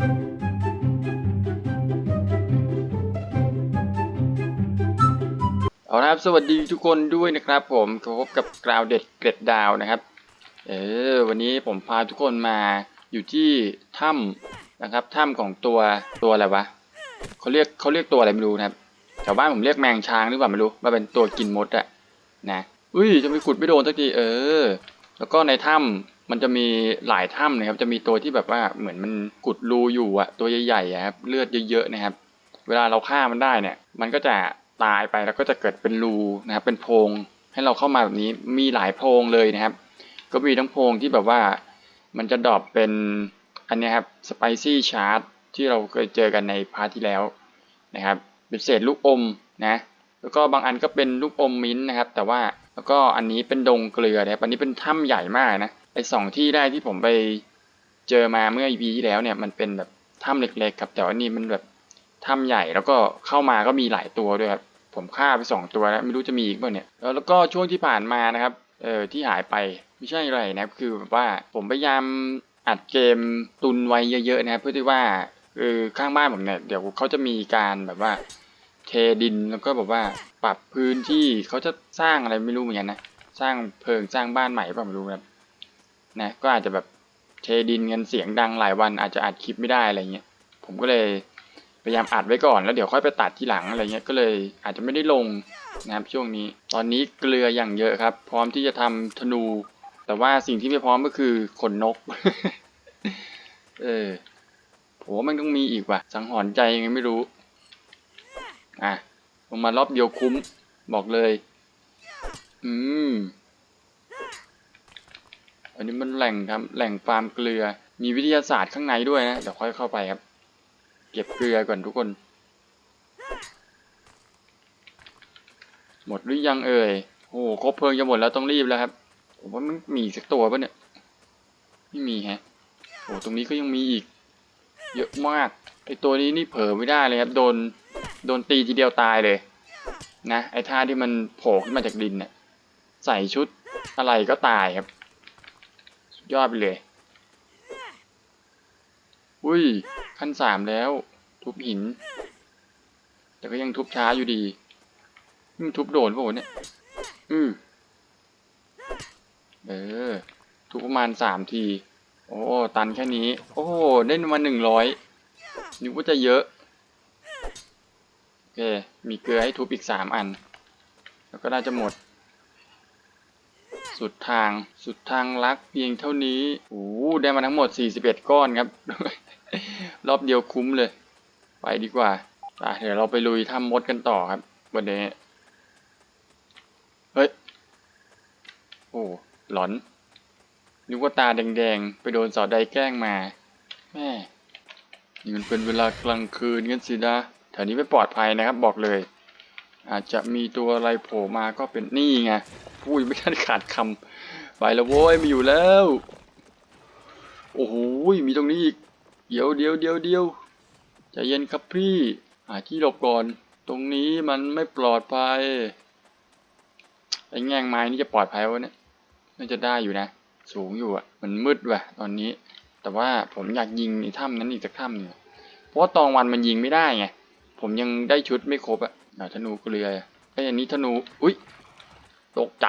เอาละครับสวัสดีทุกคนด้วยนะครับผมพบกับกราวเด็ดเกร็ดดาวนะครับ เออวันนี้ผมพาทุกคนมาอยู่ที่ถ้ำนะครับถ้ำของตัวตัวอะไรวะเขาเรียกเขาเรียกตัวอะไรไม่รู้นะครับแถวบ้านผมเรียกแมงช้างหรือเปล่าไม่รู้มาเป็นตัวกินมดอะนะอุ้ยจะไปขุดไม่โดนสักทีเออ แล้วก็ในถ้ำ มันจะมีหลายถ้ำนะครับ จะมีตัวที่แบบว่าเหมือนมันกุดรูอยู่อะตัวใหญ่ๆอะครับเลือดเยอะๆนะครับ เวลาเราฆ่ามันได้เนี่ย มันก็จะตายไปแล้วก็จะเกิดเป็นรูนะครับ เป็นโพรงให้เราเข้ามาแบบนี้มีหลายโพรงเลยนะครับ ก็มีทั้งโพรงที่แบบว่ามันจะดรอปเป็นอันนี้ครับสไปซี่ชาร์ดที่เราเคยเจอกันในพาร์ทที่แล้วนะครับเป็นเศษลูกอมนะแล้วก็บางอันก็เป็นลูกอมมิ้นท์นะครับ แต่ว่าแล้วก็อันนี้เป็นดงเกลือนะครับอันนี้เป็นถ้ำใหญ่มากนะ ไอสองที่แรกที่ผมไปเจอมาเมื่อ EP ที่แล้วเนี่ย มันเป็นแบบถ้ำเล็กๆครับ แต่ว่านี่มันแบบถ้ำใหญ่แล้วก็เข้ามาก็มีหลายตัวด้วยครับผมฆ่าไปสองตัวแล้วไม่รู้จะมีอีกเปล่าเนี่ยแล้วก็ช่วงที่ผ่านมานะครับเออที่หายไปไม่ใช่อะไรนะครับคือแบบว่าผมพยายามอัดเกมตุนไว้เยอะๆนะครับเพื่อที่ว่าเออข้างบ้านผมเนี่ยเดี๋ยวเขาจะมีการแบบว่าเทดินแล้วก็แบบว่าปรับพื้นที่เขาจะสร้างอะไรไม่รู้เหมือนกันนะสร้างเพิงสร้างบ้านใหม่เปล่าไม่รู้ครับ นะก็อาจจะแบบเทดินกันเสียงดังหลายวันอาจจะอัดคลิปไม่ได้อะไรเงี้ยผมก็เลยพยายามอัดไว้ก่อนแล้วเดี๋ยวค่อยไปตัดทีหลังอะไรเงี้ยก็เลยอาจจะไม่ได้ลงนะครับช่วงนี้ ตอนนี้เกลืออย่างเยอะครับ พร้อมที่จะทำธนู แต่ว่าสิ่งที่ไม่พร้อมก็คือขนนก เออโหมันต้องมีอีกว่ะ สังหรณ์ใจยังไงไม่รู้อะลงมารอบเดียวคุ้มบอกเลย อืม อันนี้มันแหล่งครับแหล่งฟาร์มเกลือ มีวิทยาศาสตร์ข้างในด้วยนะ เดี๋ยวค่อยเข้าไปครับ เก็บเกลือก่อนทุกคน หมดหรือยังเอ่ย โอ้โหครบเพลิงจะหมดแล้วต้องรีบแล้วครับ ผมว่ามันมีสักตัวปะเนี่ย ไม่มีแฮะ โอ้ตรงนี้ก็ยังมีอีก เยอะมาก ไอตัวนี้นี่เผลอไม่ได้เลยครับ โดน โดนตีทีเดียวตายเลย นะ ไอท่าที่มันโผล่ขึ้นมาจากดินเนี่ย ใส่ชุดอะไรก็ตายครับ ยอดไปเลย อุ้ย ขั้นสามแล้ว ทุบหิน แต่ก็ยังทุบช้าอยู่ดีมึงทุบโดนป่ะวะเนี่ย อืมเออ ทุบประมาณสามที โอ้ ตันแค่นี้ โอ้ได้มาหนึ่งร้อยนึกว่าจะเยอะ โอเค มีเกลือให้ทุบอีกสามอัน แล้วก็น่าจะหมด สุดทาง สุดทางลักเพียงเท่านี้โอ้โหได้มาทั้งหมด 41 ก้อนครับ รอบเดียวคุ้มเลย ไปดีกว่าเดี๋ยวเราไปลุยถ้ำมดกันต่อครับ วันนี้ เฮ้ย โอ้หลอนนึกว่าตาแดงๆ ไปโดนเสาใดแกล้งมา แม่นี่มันเป็นเวลากลางคืนกันสินะแถวนี้ไม่ปลอดภัยนะครับ บอกเลย อาจจะมีตัวอะไรโผล่มาก็เป็นนี่ไงพูดไม่ทันขาดคำไปแล้วโว้ยมีอยู่แล้ว โอ้โหมีตรงนี้อีกเดี๋ยวเดี๋ยวเดี๋ยวเดี๋ยวใจเย็นครับพี่หาที่หลบก่อน ตรงนี้มันไม่ปลอดภัยไอ้แง่งไม้นี่จะปลอดภัยวะเนี่ยน่าจะได้อยู่นะ สูงอยู่อะมันมืดว่ะ ตอนนี้ แต่ว่าผมอยากยิงไอ้ถ้ำนั้นอีกสักถ้ำหนึ่งเพราะว่าตอนวันมันยิงไม่ได้ไงผมยังได้ชุดไม่ครบอะ อาธนูเกลือไอ้อันนี้ธนู อุ้ย ตกใจ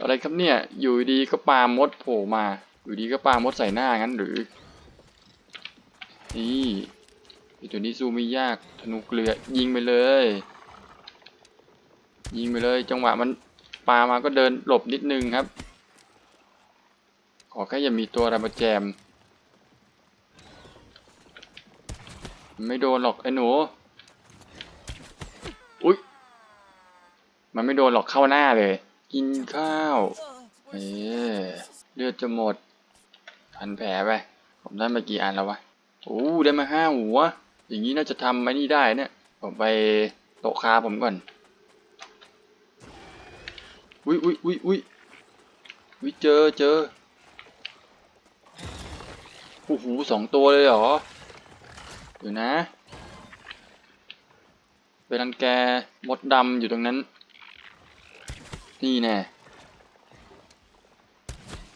อะไรครับเนี่ย อยู่ดีก็ปลามดโผล่มา อยู่ดีก็ปลามดใส่หน้างั้นหรือ นี่ไอ้ตัวนี้สู้ไม่ยาก ธนูเกลือ ยิงไปเลย ยิงไปเลย จังหวะมันปามาก็เดินหลบนิดนึงครับ ขอแค่อย่ามีตัวอะไรมาแจม ไม่โดนหรอกไอ้หนู อุ๊ย มันไม่โดนหรอกเข้าหน้าเลย กินข้าว เอ๊เลือดจะหมดพันแผลไป ผมได้มากี่อันแล้ววะ โอ้ได้มาห้าหัว อย่างนี้น่าจะทำไอ้นี่ได้เนี่ย ผมไปโตะคาผมก่อน อุ้ยอุ้ยอุ้ยอุ้ยอุ้ยเจอเจอโอ้โหสองตัวเลยเหรอเดี๋ยวนะไปรังแกมดดำอยู่ตรงนั้น นี่แน่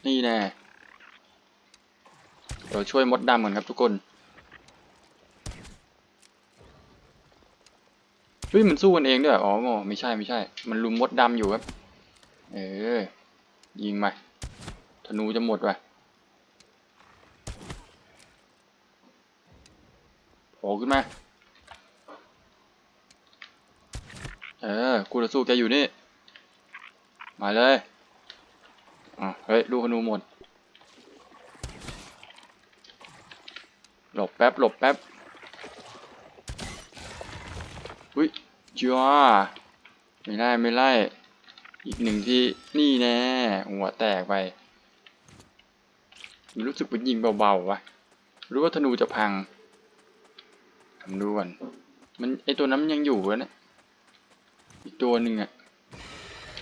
นี่แน่ เดี๋ยวช่วยมดดำก่อนครับทุกคนเฮ้ยมันสู้กันเองด้วย อ๋อ ไม่ใช่ไม่ใช่ มันลุมมดดำอยู่ครับ เออ ยิงไปธนูจะหมดไปโผล่ขึ้นมา เออกูจะสู้แกอยู่นี่ มาเลยอะเฮ้ยลูกธนูหมด หลบแป๊บหลบแป๊บอุ้ยจ้าไม่ไล่ไม่ไล่ อีกหนึ่งที่นี่แน่ หัวแตกไป รู้สึกว่ายิงเบาๆวะรือว่าธนูจะพังทำดูก่อนมันไอตัวนั้นยังอยู่วะเนะอีกตัวหนึ่งอะ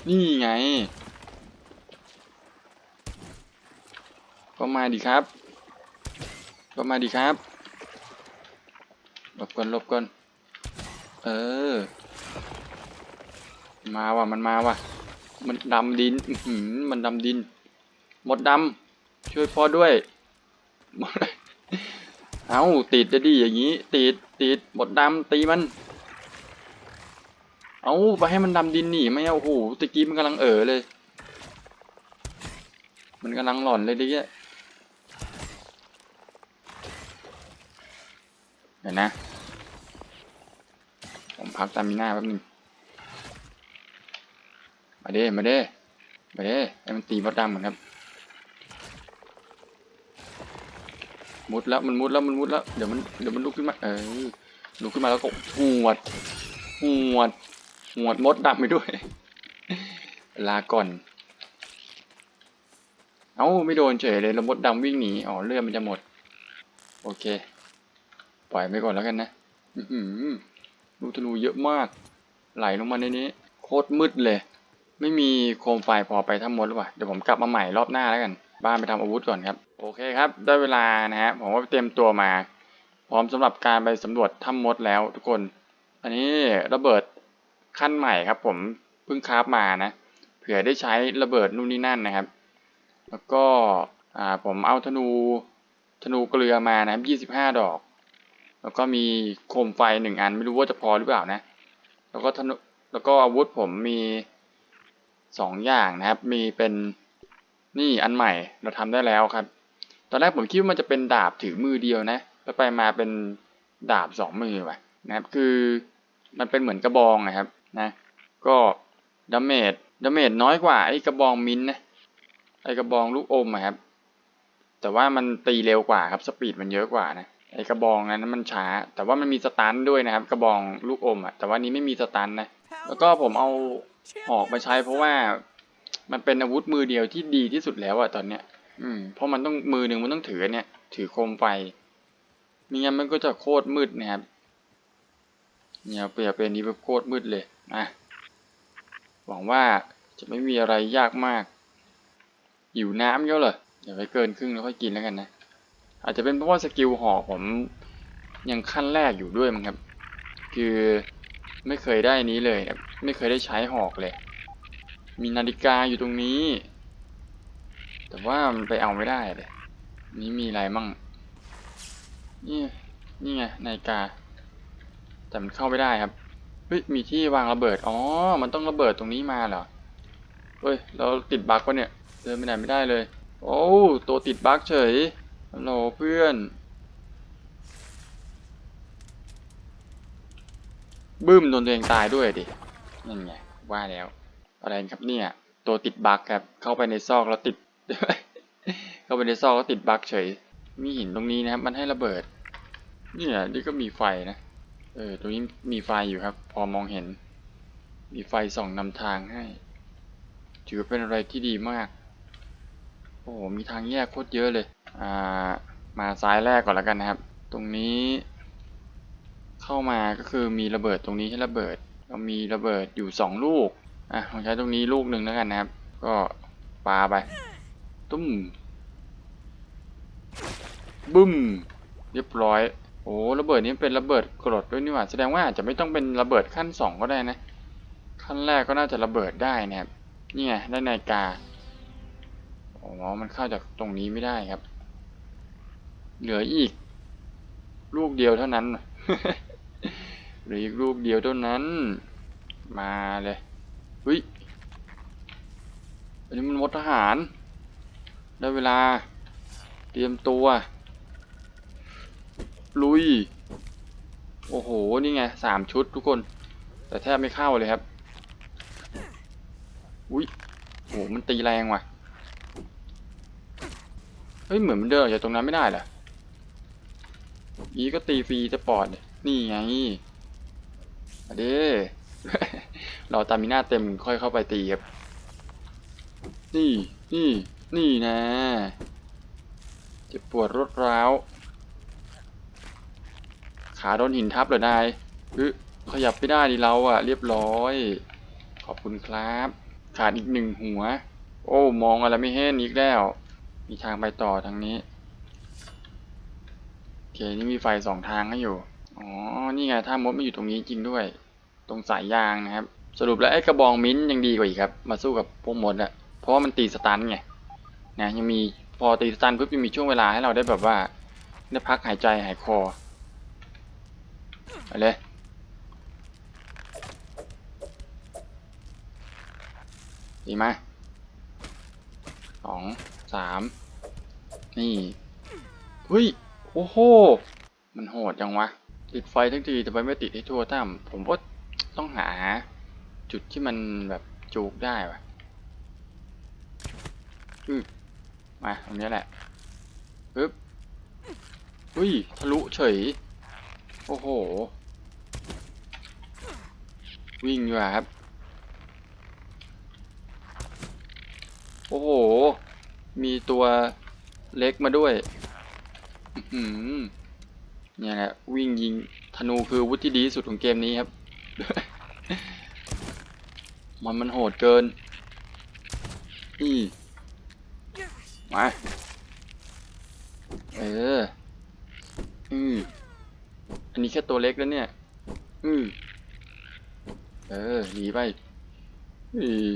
นี่ไง ก็มาดีครับ ก็มาดีครับหลบก่อนหลบก่อน เออ มาว่ะมันมาว่ะ มันดำดินอืมันดำดิน หมดดำช่วยพ่อด้วย เอาติดจะดีอย่างนี้ ติดติดหมดดำตีมัน เอาไปให้มันดำดินหนีไม่เอาโอ้โหตะกี้มันกำลังเอ๋อเลย มันกำลังหล่อนเลยดิเนี่ยเดี๋ยวนะ ผมพักตามิน่าแป๊บนึงมาเด้มาเด้มาเด้ให้มันตีมดดำเหมือนครับ มุดแล้วมันมุดแล้วมันมุดแล้ว เดี๋ยวมันเดี๋ยวมันลุกขึ้นมา เออลุกขึ้นมาแล้วก็หวดหวด หวดมดดำไปด้วย ลาก่อน เอ้าไม่โดนเฉยเลยแล้วมดดำวิ่งหนีอ๋อเลือดมันจะหมด โอเค ปล่อยไปก่อนแล้วกันนะอือหือลูกธนูเยอะมาก ไหลลงมาในนี้ โคตรมืดเลย ไม่มีโคมไฟพอไปทั้งหมดหรือเปล่าเดี๋ยวผมกลับมาใหม่รอบหน้าแล้วกัน บ้านไปทำอาวุธก่อนครับ โอเคครับ ได้เวลานะฮะผมก็เตรียมตัวมา พร้อมสำหรับการไปสำรวจถ้ำมดแล้วทุกคน อันนี้ระเบิด ขั้นใหม่ครับผมเพิ่งคราฟมานะเผื่อได้ใช้ระเบิดนู่นนี่นั่นนะครับ แล้วก็อ่าผมเอาธนูธนูเกลือมานะครับ 25 ดอก แล้วก็มีโคมไฟหนึ่งอันไม่รู้ว่าจะพอหรือเปล่านะ แล้วก็ธนูแล้วก็อาวุธผมมีสองอย่างนะครับ มีเป็นนี่อันใหม่เราทำได้แล้วครับ ตอนแรกผมคิดว่ามันจะเป็นดาบถือมือเดียวนะแล้วไปมาเป็นดาบสองมือว่ะนะครับ คือมันเป็นเหมือนกระบองนะครับ นะ ก็ดาเมจดาเมจน้อยกว่าไอ้กระบองมินนะไอ้กระบองลูกอมครับ แต่ว่ามันตีเร็วกว่าครับสปีดมันเยอะกว่านะไอ้กระบองนั้นมันช้า แต่ว่ามันมีสตันด้วยนะครับ กระบองลูกอมอะแต่ว่านี้ไม่มีสตันนะแล้วก็ผมเอาหอกมาใช้ เพราะว่ามันเป็นอาวุธมือเดียวที่ดีที่สุดแล้วอะตอนเนี้ย อืม เพราะมันต้องมือหนึ่งมันต้องถือเนี่ย ถือโคมไฟมิงั้นมันก็จะโคตรมืดนะครับ เนี่ยเปรียบเป็นนี้แบบโคตรมืดเลยนะหวังว่าจะไม่มีอะไรยากมากหิวน้ำเยอะเลยเดี๋ยวไปเกินครึ่งแล้วค่อยกินแล้วกันนะ อาจจะเป็นเพราะว่าสกิลหอกผมยังขั้นแรกอยู่ด้วยมั้งครับ คือไม่เคยได้นี้เลยครับไม่เคยได้ใช้หอกเลย มีนาฬิกาอยู่ตรงนี้ แต่ว่ามันไปเอาไม่ได้เลย นี่มีอะไรมั่งนี่นี่ไงนาฬิกา แต่มันเข้าไม่ได้ครับเฮ้ยมีที่วางระเบิด อ๋อ มันต้องระเบิดตรงนี้มาเหรอ เฮ้ย เราติดบั๊กวะเนี่ย เดินไปไหนไม่ได้เลย โอ้ ตัวติดบั๊กเฉยฮัลโหลเพื่อน บึ้มโดนตัวเองตายด้วยดิ นั่นไง ว่าแล้ว อะไรครับเนี่ย ตัวติดบั๊กครับ เข้าไปในซอกแล้วติด เข้าไปในซอกแล้วติดบั๊กเฉย มีหินตรงนี้นะครับ มันให้ระเบิด เนี่ย นี่ก็มีไฟนะ เออ ตรงนี้มีไฟอยู่ครับ พอมองเห็น มีไฟส่องนำทางให้ ถือเป็นอะไรที่ดีมาก โอ้โห มีทางแยกโคตรเยอะเลย อ่า มาซ้ายแรกก่อนแล้วกันนะครับ ตรงนี้ เข้ามาก็คือมีระเบิดตรงนี้ให้ระเบิดแล้วมีระเบิดอยู่สองลูก อะผมใช้ตรงนี้ลูกหนึ่งแล้วกันนะครับ ก็ปาไป ตุ้ม บึ้ม เรียบร้อย โอ้ระเบิดนี้เป็นระเบิดกรดด้วยนี่หว่าแสดงว่าอาจจะไม่ต้องเป็นระเบิดขั้นสองก็ได้นะ ขั้นแรกก็น่าจะระเบิดได้นะครับนี่ไงได้นาฬิกาอ๋อมันเข้าจากตรงนี้ไม่ได้ครับ เหลืออีก ลูกเดียวเท่านั้นหลืออีกรูปเดียวเท่านั้น มาเลยเฮ้ยอันนี้มันมดทหาร ได้เวลา เตรียมตัว ลุย โอ้โห นี่ไงสามชุดทุกคน แต่แทบไม่เข้าเลยครับ อุ้ยโห มันตีแรงว่ะ เฮ้ย เหมือนมันเดินออกจากตรงนั้นไม่ได้เหรออีก็ตีฟรีจะปอด นี่ไงมาเด้เราตามีหน้าเต็มค่อยเข้าไปตีครับ นี่ นี่ นี่นะเจ็บปวดรดร้าว ขาโดนหินทับเหรอนายฮ้ยขยับไม่ได้ดิเราอะเรียบร้อย ขอบคุณครับ ขาดอีกหนึ่งหัว โอ้มองอะไรไม่เห็นอีกแล้ว มีทางไปต่อทางนี้โอเคนี่มีไฟสองทางให้อยู่อ๋อนี่ไงถ้ามดไม่อยู่ตรงนี้จริงด้วย ตรงสายยางนะครับ สรุปแล้วไอ้กระบองมิ้นท์ยังดีกว่าอีกครับ มาสู้กับพวกมดอะเพราะว่ามันตีสตันไงนะยังมีพอตีสตันปุ๊บยังมีช่วงเวลาให้เราได้แบบว่าได้พักหายใจหายคอ ไปเลย ดีไหมสองสามนี่เฮ้ย โอ้โห มันโหดจังวะ ติดไฟทั้งทีแต่ไปไม่ติดให้ทั่วตั้มผมว่าต้องหา จุดที่มันแบบจูกได้วะอือมาตรงนี้แหละปึ๊บเฮ้ย ทะลุเฉย โอ้โห วิ่งอยู่ครับ โอ้โห มีตัวเล็กมาด้วย อื้อหือเนี่ยแหละวิ่งยิงธนูคือวุธที่ดีสุดของเกมนี้ครับ มันมันโหดเกิน นี่ มา เออ อือ อันนี้แค่ตัวเล็กแล้วเนี่ย อือเออหนีไปอือ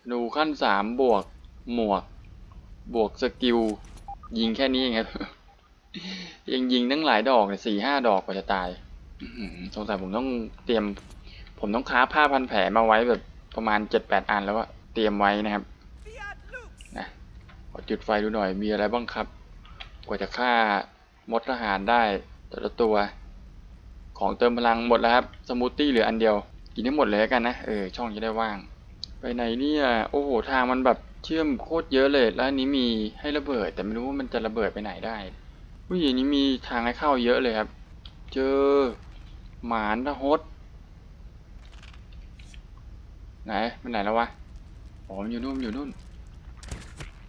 ธนูขั้นสามบวก หมวก บวกสกิล ยิงแค่นี้เองครับ ยังยิงตั้งหลายดอกเลยสี่ห้าดอกกว่าจะตายสงสัยผมต้องเตรียม ผมต้องค้าผ้าพันแผลมาไว้แบบประมาณเจ็ดแปดอันแล้วอะเตรียมไว้นะครับนะขอจุดไฟดูหน่อยมีอะไรบ้างครับ กว่าจะฆ่ามดทหารได้แต่ละตัว ของเติมพลังหมดแล้วครับ สมูทตี้เหลืออันเดียว กินให้หมดเลยแล้วกันนะ เออ ช่องจะได้ว่าง ไปไหนเนี่ย โอ้โห ทางมันแบบเชื่อมโคตรเยอะเลย แล้วนี้มีให้ระเบิด แต่ไม่รู้ว่ามันจะระเบิดไปไหนได้ผู้หญิงนี้มีทางให้เข้าเยอะเลยครับ เจอหมานทหดไหนมันไหนแล้ววะ อ๋อมันอยู่นู่นอยู่นู่น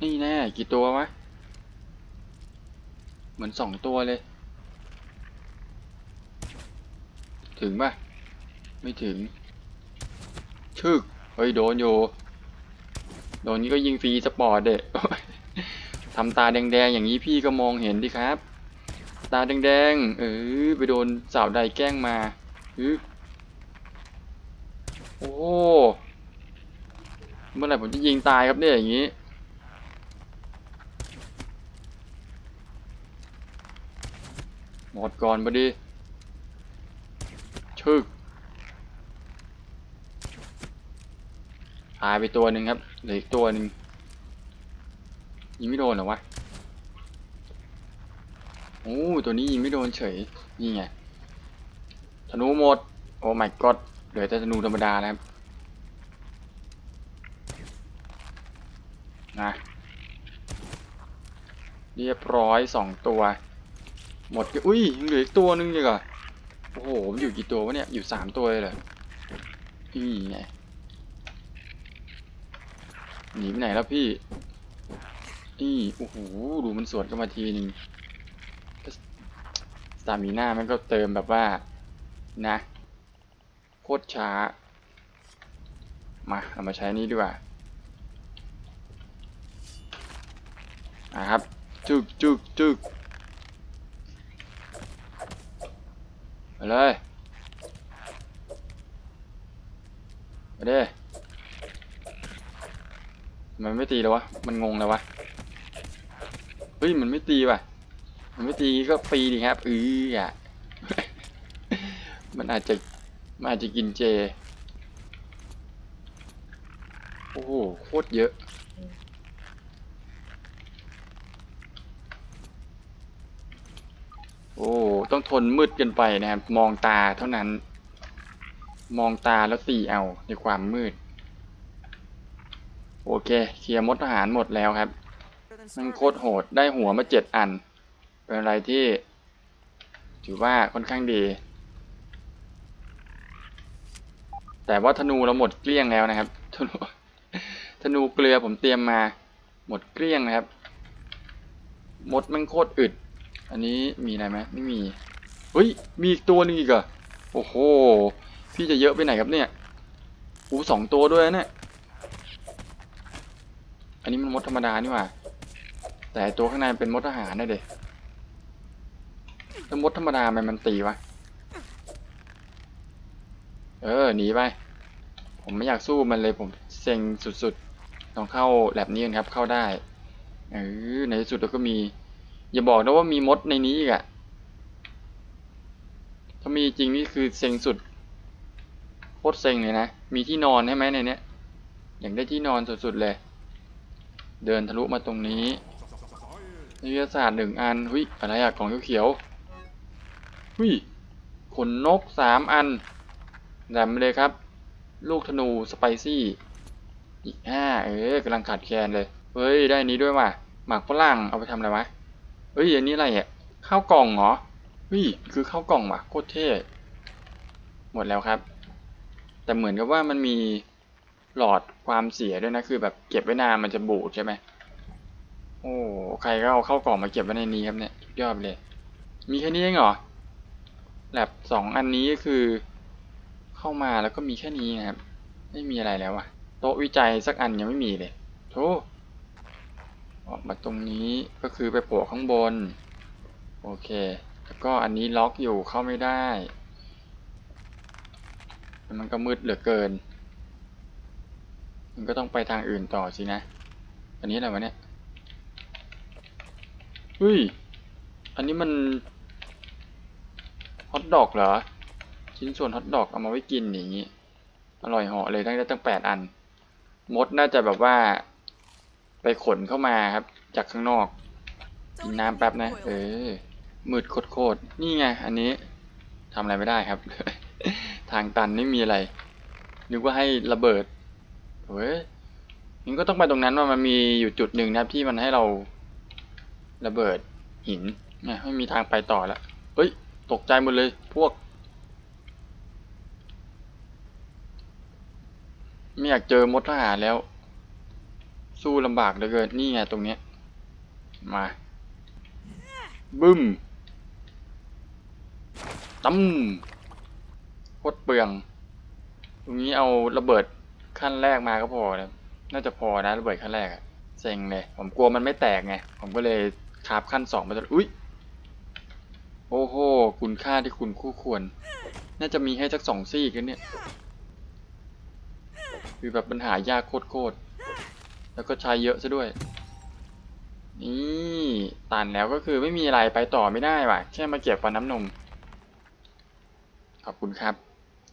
นี่แน่ กี่ตัววะ เหมือนสองตัวเลย ถึงปะไม่ถึง ชึก เฮ้ย โดนอยู่ โดนนี้ก็ยิงฟรีสปอร์ตเด็ทำตาแดงๆ อย่างนี้พี่ก็มองเห็นดิครับ ตาแดงๆ เออไปโดนสาวใดแกล้งมาอือโอ้ เมื่อไหร่ผมจะยิงตายครับเนี่ยอย่างนี้ หมดก่อนพอดีชึกตายไปตัวหนึ่งครับเหลืออีกตัวหนึ่งยิงไม่โดนหรอวะโอ้ตัวนี้ยิงไม่โดนเฉยนี่ไงธนูหมด โอ้ my god เหลือแต่ธนูธรรมดาแล้วครับนะเรียบร้อยสองตัว หมดอุ้ยยังเหลืออีกตัวนึงเลยอะโอ้โหมันอยู่กี่ตัววะเนี่ยอยู่สามตัวเลยเหรอนี่ไงหนีไปไหนแล้วพี่นี่โอ้โหดูมันสวนกันมาทีนึงสตามีหน้ามันก็เติมแบบว่า นะ โคตรช้า มาเรามาใช้นี่ดีกว่านะครับ จึกจึกจึก ไปเลยไปเด้มันไม่ตีแล้ววะ มันงงแล้ววะ เฮ้ย มันไม่ตีว่ะ มันไม่ตีก็ฟรีดีครับ อืออะ มันอาจจะ มันอาจจะกินเจ โอ้โห โคตรเยอะ โอ้ ต้องทนมืดเกันไปนะครับ มองตาเท่านั้น มองตาแล้วตีเอาในความมืด โอเค เคลียร์มดทหารหมดแล้วครับมันโคตรโหดได้หัวมาเจ็ดอัน เป็นอะไรที่ ถือว่าค่อนข้างดี แต่ว่าธนูเราหมดเกลี้ยงแล้วนะครับ ธนูธนูเกลือผมเตรียมมา หมดเกลี้ยงนะครับ มดมันโคตรอึด อันนี้มีอะไรไหมไม่มีเฮ้ยมีอีกตัวหนึงอีกอะโอ้โห พี่จะเยอะไปไหนครับเนี่ยอู้สองตัวด้วยนะเนี่ยอันนี้มันมดธรรมดานี่หว่า แต่ตัวข้างในเป็นมดทหารนะเด็แล้วมดธรรมดามันมันตีวะ เออหนีไป ผมไม่อยากสู้มันเลยผมเซ็งสุดๆต้องเข้าแลบนี้นครับเข้าได้ เออในที่สุดเราก็มี อย่าบอกนะว่ามีมดในนี้อีกอะถ้ามีจริงนี่คือเซ็งสุด โคตรเซ็งเลยนะ มีที่นอนใช่ไหมในเนี้ย อยากได้ที่นอนสุดๆเลย เดินทะลุมาตรงนี้นิยศาสตร์หนึ่งอันหุยอะไรอะกล่องเขียวๆหุยขนนกสามอันแหลมเลยครับ ลูกธนูสไปซี่ อีกห้าเออกำลังขาดแคลนเลย เฮ้ย ได้นนี้ด้วยว่ะหมากฝรั่งเอาไปทำอะไรวะ เฮ้ยอันนี้อะไรอะข้าวกล่องเหรอเฮ้ยคือข้าวกล่องว่ะโคตรเท่หมดแล้วครับ แต่เหมือนกับว่ามันมีหลอดความเสียด้วยนะคือแบบเก็บไว้นานมันจะบูดใช่ไหมโอ้ใครก็เอาเข้ากล่องมาเก็บไว้ในนี้ครับเนี่ยยอดเลย มีแค่นี้เองเหรอแลบสองอันนี้ก็คือ เข้ามาแล้วก็มีแค่นี้นะครับ ไม่มีอะไรแล้วอะโต๊ะวิจัยสักอันยังไม่มีเลยโธ่ ออกมาตรงนี้ก็คือไปโผล่ข้างบน โอเค แล้วก็อันนี้ล็อกอยู่เข้าไม่ได้ มันก็มืดเหลือเกิน มันก็ต้องไปทางอื่นต่อสินะ อันนี้อะไรวะเนี่ยเฮ้ย อันนี้มันฮอทดอกเหรอ ชิ้นส่วนฮอทดอกเอามาไว้กินอย่างนี้ อร่อยเหาะเลยตั้งได้ตั้งแปดอัน มดน่าจะแบบว่า ไปขนเข้ามาครับ จากข้างนอกกินน้ำแป๊บนะ เออมืดโคตรๆนี่ไง อันนี้ทำอะไรไม่ได้ครับ ทางตันไม่มีอะไร นึกว่าให้ระเบิดเฮ้ยงั้นก็ต้องไปตรงนั้นว่ามันมีอยู่จุดหนึ่งนะครับที่มันให้เราระเบิดหินเนี่ยไม่มีทางไปต่อแล้วเฮ้ย ตกใจหมดเลย พวก ไม่อยากเจอมดทหารแล้ว สู้ลำบากเหลือเกินนี่ไงตรงเนี้ย มา บึ้มตั้มโคตรเปลือง ตรงนี้เอาระเบิดขั้นแรกมาก็พอนะน่าจะพอนะระเบิดขั้นแรกอะเซ็งเลย ผมกลัวมันไม่แตกไง ผมก็เลยคาบขั้นสองมาจนอุ้ยโอ้โห คุณค่าที่คุณคู่ควร น่าจะมีให้สักสองซี่กันเนี่ย คือแบบปัญหายากโคตร แล้วก็ใช้เยอะซะด้วย นี่ตันแล้วก็คือไม่มีอะไรไปต่อไม่ได้ว่ะ แค่มาเก็บฟันน้ำนม ขอบคุณครับ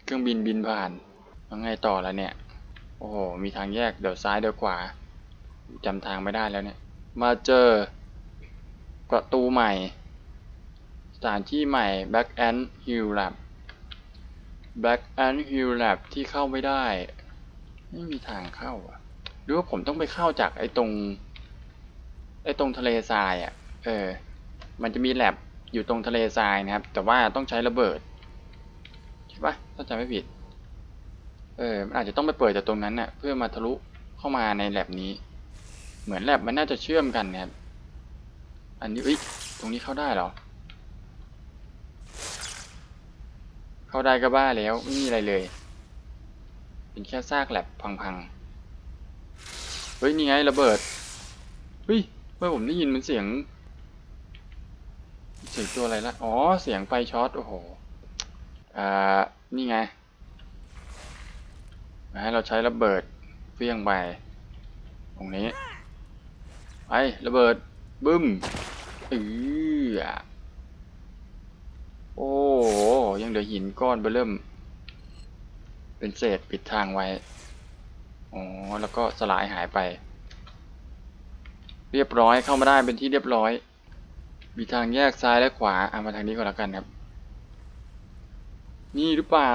เครื่องบินบินผ่านแล้วไงต่อแล้วเนี่ย โอ้โห มีทางแยกเดี๋ยวซ้ายเดี๋ยวขวาจำทางไม่ได้แล้วเนี่ย มาเจอ ประตูใหม่ สถานที่ใหม่ Back and Hill Lab Black and Hill Lab ที่เข้าไม่ได้ ไม่มีทางเข้าอะ หรือว่าผมต้องไปเข้าจากไอ้ตรง ไอ้ตรงทะเลทรายอะ เออ มันจะมีแลบอยู่ตรงทะเลทรายนะครับ แต่ว่าต้องใช้ระเบิดใช่ปะถ้าจำไม่ผิด เออมันอาจจะต้องไปเปิดจากตรงนั้นน่ะ เพื่อมาทะลุเข้ามาในแลบนี้ เหมือนแลบมันน่าจะเชื่อมกันนะครับ อันนี้อุ้ยตรงนี้เข้าได้เหรอ เข้าได้ก็บ้าแล้วไม่มีอะไรเลย เป็นแค่ซากแลบพังๆ ฮ้ย นี่ไงระเบิด เฮ้ยเมื่อผมได้ยินมันเสียง เสียงตัวอะไรละอ๋อ เสียงไฟช็อต โอ้โห อ่า นี่ไงให้เราใช้ระเบิดเฟี้ยงไป ตรงนี้ ไประเบิด บึ้มอือโอ้ยังเหลือหินก้อนเบเริ่ม เป็นเศษปิดทางไว้ อ๋อแล้วก็สลายหายไป เรียบร้อยเข้ามาได้เป็นที่เรียบร้อย มีทางแยกซ้ายและขวาเอามาทางนี้ก่อนแล้วกันครับ นี่หรือเปล่า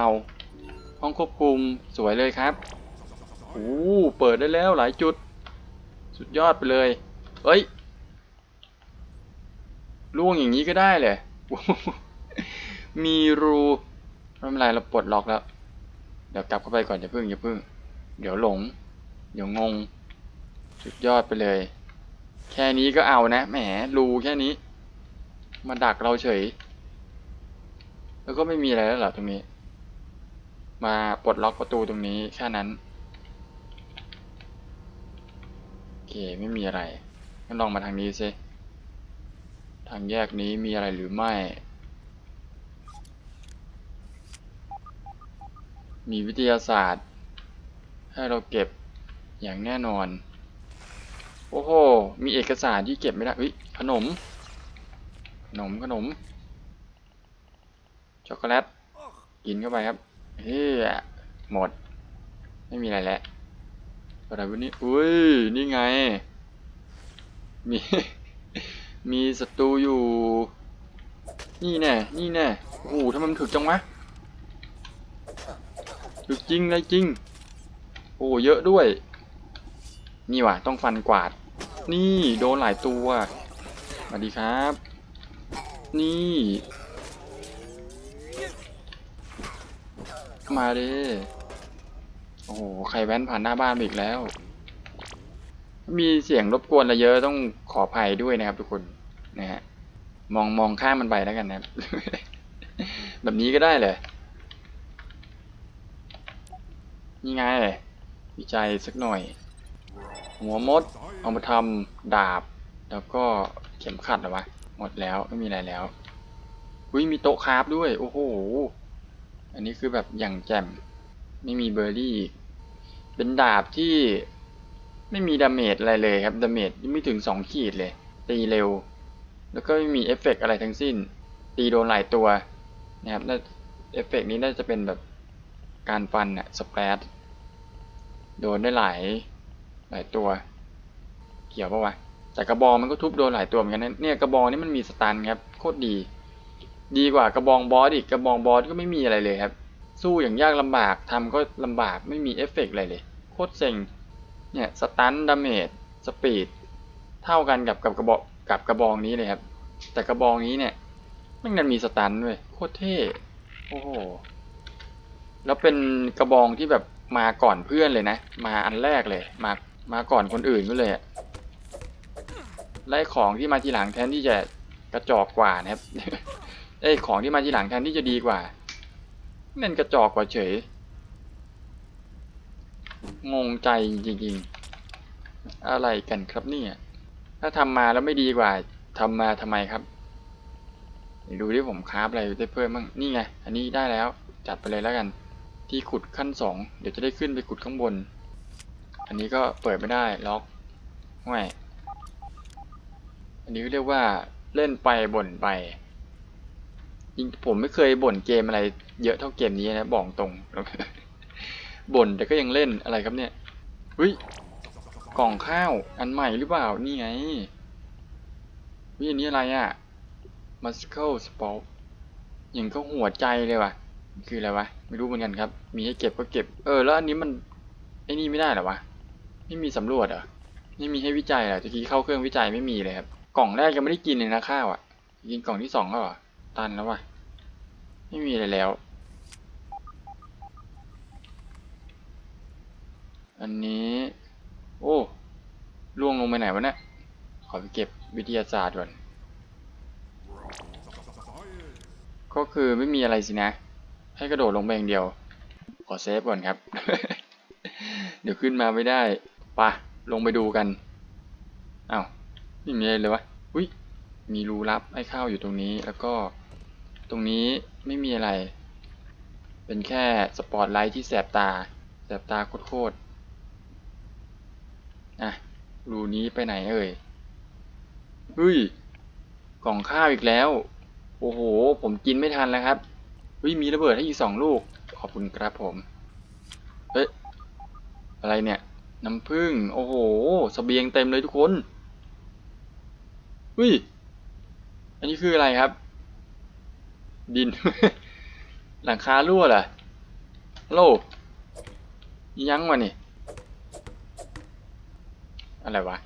ห้องควบคุมสวยเลยครับโอ้เปิดได้แล้วหลายจุด สุดยอดไปเลยเอ้ยล่วงอย่างนี้ก็ได้เลย มีรูไม่เป็นไรเราปลดล็อกแล้ว เดี๋ยวกลับเข้าไปก่อนอย่าพึ่งอย่าพึ่ง เดี๋ยวหลง เดี๋ยวงง สุดยอดไปเลย แค่นี้ก็เอานะแหมรูแค่นี้ มาดักเราเฉย แล้วก็ไม่มีอะไรแล้วหรอตรงนี้ มาปลดล็อกประตูตรงนี้แค่นั้นโอเคไม่มีอะไรงั้นลองมาทางนี้สิทางแยกนี้มีอะไรหรือไม่ มีวิทยาศาสตร์ ให้เราเก็บอย่างแน่นอน โอ้โห มีเอกสารที่เก็บไม่ได้เฮ้ยขนม ขนมขนม ช็อกโกแลต กินเข้าไปครับเฮ้ยหมด ไม่มีอะไรแล้วอะไรวะนี่อุ้ย นี่ไง มี มีศัตรูอยู่ นี่แน่ นี่แน่ โอ้โหทำไมมันถึกจังวะถึกจริงเลยจริง โอ้เยอะด้วย นี่ว่ะต้องฟันกวาด นี่โดนหลายตัวสวัสดีครับ นี่มาด้โอ้โหใครแว้นผ่านหน้าบ้านอีกแล้ว มีเสียงรบกวนอะไรเยอะต้องขออภัยด้วยนะครับทุกคนนะฮะมองมองข้ามมันไปแล้วกันนะครับ แบบนี้ก็ได้เลย นี่ไง วิจัยสักหน่อย หัวมดเอามาทำดาบ แล้วก็เข็มขัดหรอวะหมดแล้วไม่มีอะไรแล้วอุ้ยมีโต๊ะคราฟด้วย โอ้โห อันนี้คือแบบอย่างแจ่มไม่มีเบอร์รี่ เป็นดาบที่ไม่มีดาเมจอะไรเลยครับ ดาเมจไม่ถึงสองขีดเลย ตีเร็ว แล้วก็ไม่มีเอฟเฟกต์อะไรทั้งสิ้น ตีโดนหลายตัวนะครับเอฟเฟกต์นี้น่าจะเป็นแบบการฟันอะสเปรด โดนได้หลายหลายตัว เกี่ยวปะวะแต่กระบองมันก็ทุบโดนหลายตัวเหมือนกันนะเนี่ยกระบองนี่มันมีสตันครับโคตรดี ดีกว่ากระบองบอสอีกกระบองบอสก็ไม่มีอะไรเลยครับ สู้อย่างยากลำบากทำก็ลำบากไม่มีเอฟเฟกต์อะไรเลย โคตรเซ็งเนี่ยสตันดาเมจสปีดเท่ากันกับกับกระบอกกับกระบองนี้เลยครับ แต่กระบองนี้เนี่ยมันนันมีสตันด้วยโคตรเท่โอ้โหแล้วเป็นกระบองที่แบบ มาก่อนเพื่อนเลยนะ มาอันแรกเลย มามาก่อนคนอื่นก็เลยอะไล่ของที่มาทีหลังแทนที่จะกระจอกกว่านะครับเอ้ของที่มาทีหลังแทนที่จะดีกว่าเล่นกระจอกกว่าเฉย งงใจจริงๆ อะไรกันครับเนี่ย ถ้าทำมาแล้วไม่ดีกว่าทำมาทำไมครับดูที่ผมคราฟอะไรได้เพิ่มบ้างนี่ไง อันนี้ได้แล้วจัดไปเลยแล้วกัน ที่ขุดขั้นสองเดี๋ยวจะได้ขึ้นไปขุดข้างบน อันนี้ก็เปิดไม่ได้ล็อกห่วยอันนี้เรียกว่าเล่นไปบ่นไปจริงผมไม่เคยบ่นเกมอะไร เยอะเท่าเกมนี้นะบอกตรงบ่นแต่ก็ยังเล่นอะไรครับเนี่ยเฮ้ยกล่องข้าวอันใหม่หรือเปล่านี่ไงวิอันนี้อะไรอะ่ะ muscle spot อย่างก็หัวใจเลยว่ะ คืออะไรวะ ไม่รู้เหมือนกันครับ มีให้เก็บก็เก็บ เออ แล้วอันนี้มันไอ้นี่ไม่ได้เหรอวะ ไม่มีสำรวจเหรอ ไม่มีให้วิจัยเหรอตะกี้เข้าเครื่องวิจัยไม่มีเลยครับ กล่องแรกยังไม่ได้กินเลยนะข้าวอะ่ะ กินกล่องที่สองแล้วตันแล้ววะไม่มีอะไรแล้ว อันนี้ โอ้ล่วงลงไปไหนวะเนี่ย ขอไปเก็บวิทยาศาสตร์ก่อน ก็คือไม่มีอะไรสินะ ให้กระโดดลงไปอย่างเดียว ขอเซฟก่อนครับ เดี๋ยวขึ้นมาไม่ได้ปะลงไปดูกันอา้าวไม่มีอะไรเลยวะอุ้ยมีรูลับให้เข้าอยู่ตรงนี้ แล้วก็ตรงนี้ไม่มีอะไร เป็นแค่สปอตไลท์ที่แสบตา แสบตาโคตรๆอะรูนี้ไปไหนเอ่ยเฮ้ย กล่องข้าวอีกแล้ว โอ้โห ผมกินไม่ทันแล้วครับ เฮ้ยมีระเบิดให้อีกสองลูก ขอบคุณครับผม เฮ้ย อะไรเนี่ย น้ำผึ้ง โอ้โหสเสบียงเต็มเลยทุกคนเฮ้ย อันนี้คืออะไรครับ ดิน หลังคารั่วเหรอโลยังวะนี่ อะไรวะ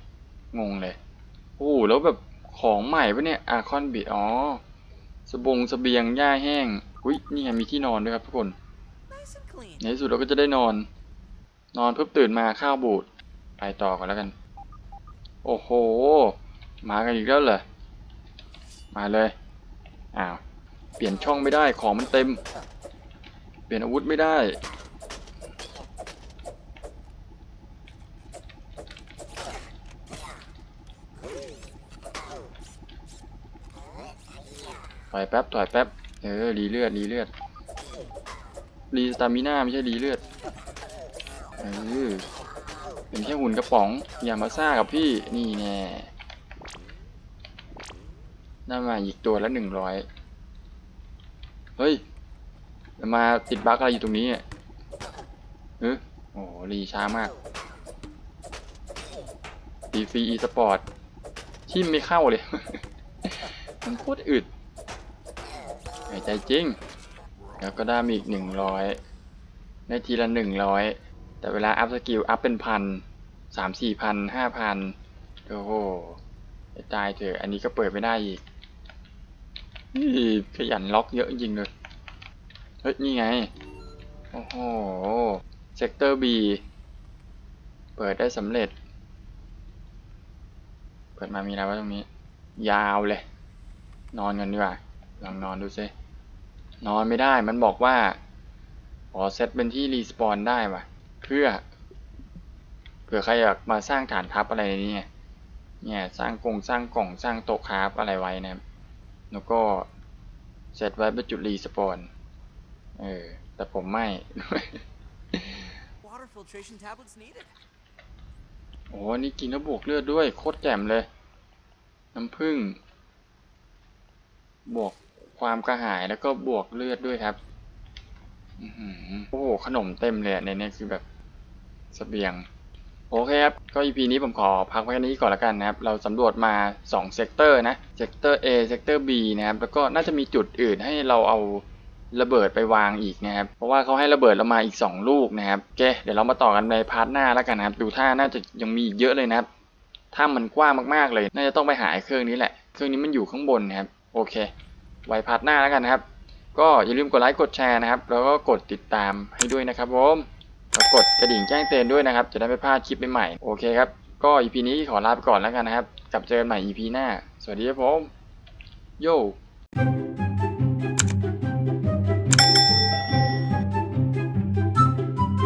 งงเลย โอ้แล้วแบบของใหม่ปะเนี่ยอาคอนบิดอ๋อ สบงสเบียงหญ้าแห้ง อุ้ยนี่ไงมีที่นอนด้วยครับทุกคน Nice and clean. ในที่สุดเราก็จะได้นอน นอนเพิ่ตื่นมาข้าวบูดไปต่อกันแล้วกัน โอ้โห มากันอีกแล้วเหรอ มาเลย อ้าว เปลี่ยนช่องไม่ได้ ของมันเต็ม เปลี่ยนอาวุธไม่ได้ ถอยแป๊บ ถอยแป๊บ เออรีเลือดรีเลือดรีสตามิน่าไม่ใช่รีเลือดเออเป็นแค่หุ่นกระป๋อง อย่ามาซ่ากับพี่นี่แน่น่ามาอีกตัวละหนึ่งร้อยเฮ้ยมาติดบั๊กอะไรอยู่ตรงนี้อะเฮ้ยโอ้รีช้ามากดีฟรีอีสปอร์ตทิมไม่เข้าเลย มันโคตรอึด หายใจจริง แล้วก็ได้มาอีกหนึ่งร้อยได้ทีละหนึ่งร้อยแต่เวลาอัพสกิลอัพเป็นพันสามสี่พันห้าพันโอ้โหไอ้ตายเถอะ อันนี้ก็เปิดไม่ได้อีกนี่ขยันล็อกเยอะจริงเลย เฮ้ย นี่ไง โอ้โห เซกเตอร์ B เปิดได้สำเร็จ เปิดมามีอะไรวะตรงนี้ ยาวเลย นอนกันดีกว่า ลองนอนดูซิ นอนไม่ได้มันบอกว่าขอเซตเป็นที่รีสปอนได้ว่ะ เพื่อเผื่อใครอยากมาสร้างฐานทัพอะไรในนี้ไงเนี่ยสร้างกงสร้างกล่องสร้างโต๊ะคราฟอะไรไว้นะครับ แล้วก็เซตไว้เป็นจุดรีสปอนเออแต่ผมไม่ Water filtration tablets needed. โอ้นี่กินแล้วบวกเลือดด้วยโคตรแจ่มเลย น้ำผึ้งบวก ความกระหายแล้วก็บวกเลือดด้วยครับโอ้โหขนมเต็มเลยในนี้คือแบบเสบียง โอเคครับ ก็ EP นี้ผมขอพักไว้แค่นี้ก่อนละกันนะครับ เราสำรวจมา2เซกเตอร์นะเซกเตอร์ A เซกเตอร์ B นะครับ แล้วก็น่าจะมีจุดอื่นให้เราเอาระเบิดไปวางอีกนะครับ เพราะว่าเขาให้ระเบิดเรามาอีก 2 ลูกนะครับโอเคเดี๋ยวเรามาต่อกันในพาร์ทหน้าแล้วกันนะครับ ดูท่าน่าจะยังมีอีกเยอะเลยนะครับ ถ้ามันกว้างมากๆเลย น่าจะต้องไปหาเครื่องนี้แหละ เครื่องนี้มันอยู่ข้างบนนะครับ โอเค ไว้พาร์ทหน้าแล้วกันนะครับ ก็อย่าลืมกดไลค์กดแชร์นะครับ แล้วก็กดติดตามให้ด้วยนะครับผมแล้วกดกระดิ่งแจ้งเตือนด้วยนะครับ จะได้ไม่พลาดคลิปใหม่ๆโอเคครับ ก็ EP นี้ขอลาไปก่อนแล้วกันนะครับ กลับเจอกันใหม่ EP หน้า สวัสดีครับผมโย่